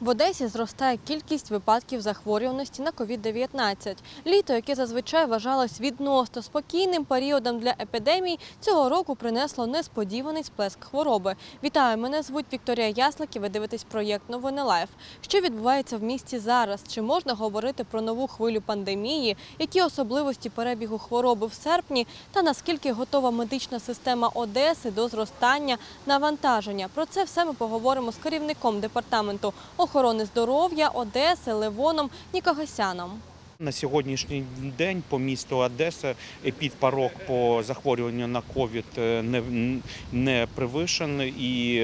В Одесі зростає кількість випадків захворюваності на COVID-19. Літо, яке зазвичай вважалось відносно спокійним періодом для епідемії, цього року принесло несподіваний сплеск хвороби. Вітаю, мене звуть Вікторія Яслик і ви дивитесь проєкт Новини Лайф. Що відбувається в місті зараз? Чи можна говорити про нову хвилю пандемії? Які особливості перебігу хвороби в серпні? Та наскільки готова медична система Одеси до зростання навантаження? Про це все ми поговоримо з керівником департаменту охорони здоров'я Одеси Левоном Нікогасяном. На сьогоднішній день по місту Одеса епідпорог по захворюванню на ковід е, не, не превишений і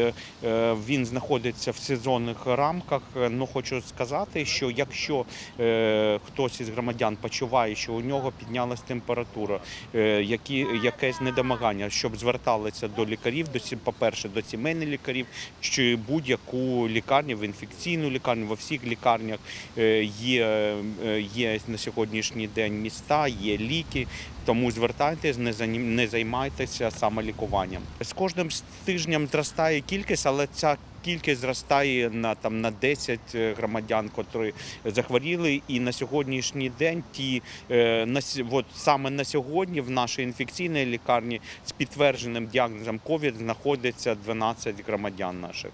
е, він знаходиться в сезонних рамках. Ну хочу сказати, що якщо е, хтось із громадян почуває, що у нього піднялась температура, які, якесь недомагання, щоб зверталися до лікарів, до по-перше, до сімейних лікарів чи будь-яку лікарню, в інфекційну лікарню, во всіх лікарнях є, є на сьогоднішній день міста, є ліки. Тому звертайтесь, не займайтеся самолікуванням. З кожним тижнем зростає кількість, але ця кількість зростає на там на 10 громадян, котрі захворіли. І на сьогоднішній день ті е, на от саме на сьогодні в нашій інфекційній лікарні з підтвердженим діагнозом COVID знаходиться 12 громадян наших.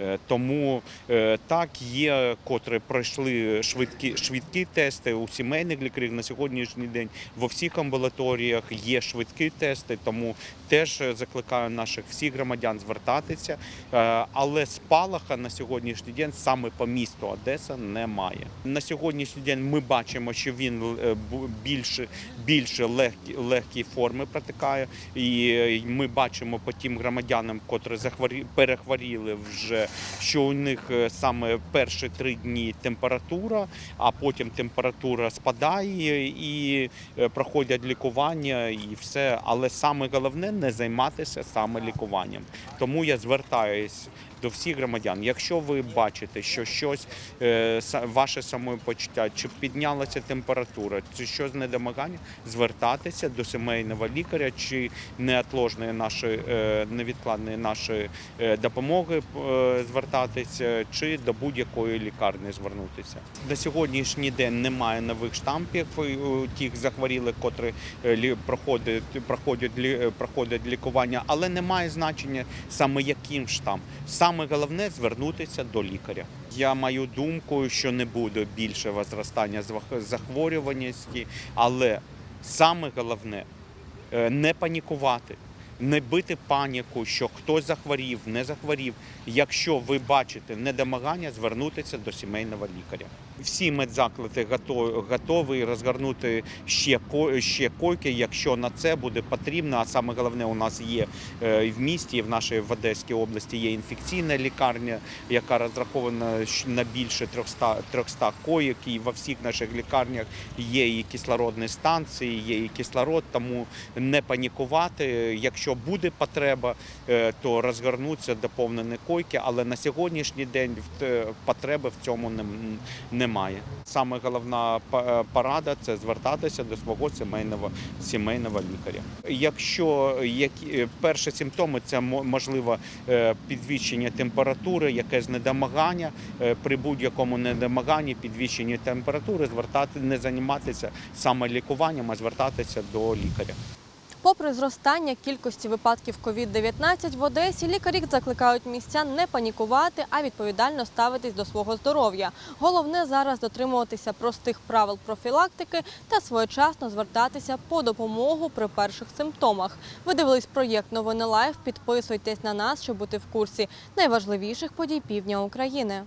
Е, Тому е, так є, котрі пройшли швидкі швидкі тести у сімейних лікарів на сьогоднішній день. Во всіх амбулаторіях є швидкі тести, тому теж закликаю наших всіх громадян звертатися. Е, Але спалаха на сьогоднішній день саме по місту Одеса немає. На сьогоднішній день ми бачимо, що він більше більше легкі легкі форми протикає, і ми бачимо по тим громадянам, котрі захворі перехворіли вже, що у них е, саме перші три дні температура, а потім температура спадає і е, проходять лікування і все. Але саме головне не займатися саме лікуванням. Тому я звертаюсь до всіх громадян. Якщо ви бачите, що щось е, ваше самопочуття, чи піднялася температура, чи щось недомагання, звертатися до сімейного лікаря, чи неотложної нашої невідкладної нашої допомоги звертатися, чи до будь-якої лікарні звернутися. На сьогоднішній день немає нових штампів е, тих захворілих, котрі е, проходять, проходять, е, проходять лікування, але немає значення саме яким штам. Саме головне звернутися до лікаря. Я маю думку, що не буде більше зростання звах- захворюваності, але саме головне е, не панікувати. Не бити паніку, що хтось захворів, не захворів. Якщо ви бачите недомагання, звернутися до сімейного лікаря. Всі медзаклади гото- готові розгорнути ще ще койки, якщо на це буде потрібно. А саме головне, у нас є е, в місті, в нашій в Одеській області є інфекційна лікарня, яка розрахована на більше 300, 300 коїк. І во всіх наших лікарнях є і кислородні станції, є і кислород. Тому не панікувати. Якщо буде потреба, е, то розгорнуться доповнені койки. Але на сьогоднішній день в потреби в цьому немає. Саме головна е, порада це звертатися до свого сімейного сімейного лікаря. Якщо які е, перші симптоми, це мо- можливо е, підвищення температури, якесь недомагання. Е, При будь-якому недомаганні, підвищенні температури, звертати не займатися саме лікуванням, а звертатися до лікаря. Попри зростання кількості випадків COVID-19 в Одесі, лікарі закликають містян не панікувати, а відповідально ставитись до свого здоров'я. Головне зараз дотримуватися простих правил профілактики та своєчасно звертатися по допомогу при перших симптомах. Ви дивились проєкт Новини Лайф. Підписуйтесь на нас, щоб бути в курсі найважливіших подій півдня України.